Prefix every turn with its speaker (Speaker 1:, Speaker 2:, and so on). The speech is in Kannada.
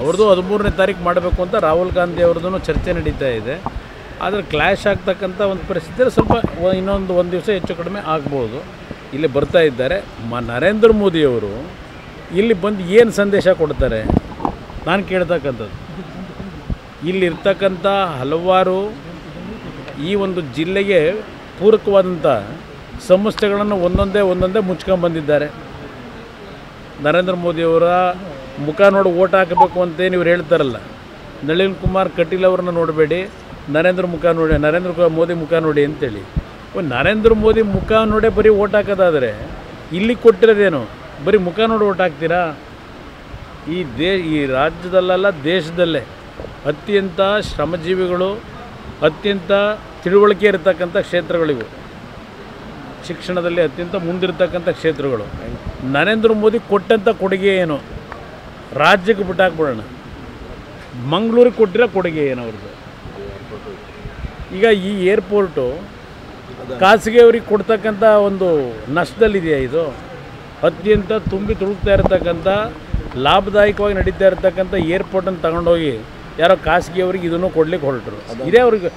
Speaker 1: ಅವ್ರದ್ದು ಹದಿಮೂರನೇ ತಾರೀಕು ಮಾಡಬೇಕು ಅಂತ ರಾಹುಲ್ ಗಾಂಧಿ ಅವ್ರದ್ದು ಚರ್ಚೆ ನಡೀತಾ ಇದೆ. ಆದರೆ ಕ್ಲ್ಯಾಶ್ ಆಗ್ತಕ್ಕಂಥ ಒಂದು ಪರಿಸ್ಥಿತಿ ಸ್ವಲ್ಪ ಇನ್ನೊಂದು ಒಂದು ದಿವಸ ಹೆಚ್ಚು ಕಡಿಮೆ ಆಗ್ಬೋದು. ಇಲ್ಲಿ ಬರ್ತಾ ಇದ್ದಾರೆ. ಮ ನರೇಂದ್ರ ಮೋದಿಯವರು ಇಲ್ಲಿ ಬಂದು ಏನು ಸಂದೇಶ ಕೊಡ್ತಾರೆ? ನಾನು ಕೇಳ್ತಕ್ಕಂಥದ್ದು. ಇಲ್ಲಿರ್ತಕ್ಕಂಥ ಹಲವಾರು ಈ ಒಂದು ಜಿಲ್ಲೆಗೆ ಪೂರಕವಾದಂಥ ಸಂಸ್ಥೆಗಳನ್ನು ಒಂದೊಂದೇ ಒಂದೊಂದೇ ಮುಚ್ಕೊಂಡು ಬಂದಿದ್ದಾರೆ. ನರೇಂದ್ರ ಮೋದಿಯವರ ಮುಖ ನೋಡಿ ಓಟ್ ಹಾಕಬೇಕು ಅಂತೇನು ಇವ್ರು ಹೇಳ್ತಾರಲ್ಲ? ನಳಿನ್ ಕುಮಾರ್ ಕಟೀಲ್ ಅವ್ರನ್ನ ನೋಡಬೇಡಿ, ನರೇಂದ್ರ ಮುಖ ನೋಡಿ, ನರೇಂದ್ರ ಮೋದಿ ಮುಖ ನೋಡಿ ಅಂತೇಳಿ. ನರೇಂದ್ರ ಮೋದಿ ಮುಖ ನೋಡೇ ಬರೀ ಓಟ್ ಹಾಕೋದಾದರೆ ಇಲ್ಲಿ ಕೊಟ್ಟಿರೋದೇನು? ಬರೀ ಮುಖ ನೋಡಿ ಓಟ್ ಹಾಕ್ತೀರಾ? ಈ ದೇ, ಈ ರಾಜ್ಯದಲ್ಲೆಲ್ಲ ದೇಶದಲ್ಲೇ ಅತ್ಯಂತ ಶ್ರಮಜೀವಿಗಳು, ಅತ್ಯಂತ ತಿಳುವಳಿಕೆ ಇರತಕ್ಕಂಥ ಕ್ಷೇತ್ರಗಳಿವು. ಶಿಕ್ಷಣದಲ್ಲಿ ಅತ್ಯಂತ ಮುಂದಿರ್ತಕ್ಕಂಥ ಕ್ಷೇತ್ರಗಳು. ನರೇಂದ್ರ ಮೋದಿ ಕೊಟ್ಟಂಥ ಕೊಡುಗೆ ಏನು? ರಾಜ್ಯಕ್ಕೆ ಬಿಟ್ಟಾಕ್ಬಿಡೋಣ. ಮಂಗಳೂರಿಗೆ ಕೊಟ್ಟಿರೋ ಕೊಡುಗೆ ಏನು ಅವ್ರದ್ದು. ಈಗ ಈ ಏರ್ಪೋರ್ಟು ಖಾಸಗಿಯವ್ರಿಗೆ ಕೊಡ್ತಕ್ಕಂಥ ಒಂದು ನಷ್ಟದಲ್ಲಿದೆಯಾ ಇದು? ಅತ್ಯಂತ ತುಂಬಿ ತುಳುಕ್ತಾ ಇರತಕ್ಕಂಥ, ಲಾಭದಾಯಕವಾಗಿ ನಡೀತಾ ಇರತಕ್ಕಂಥ ಏರ್ಪೋರ್ಟನ್ನು ತಗೊಂಡೋಗಿ ಯಾರೋ ಖಾಸಗಿಯವ್ರಿಗೆ ಇದನ್ನು ಕೊಡ್ಲಿಕ್ಕೆ ಹೊರಟರು. ಇದೇ ಅವ್ರಿಗೆ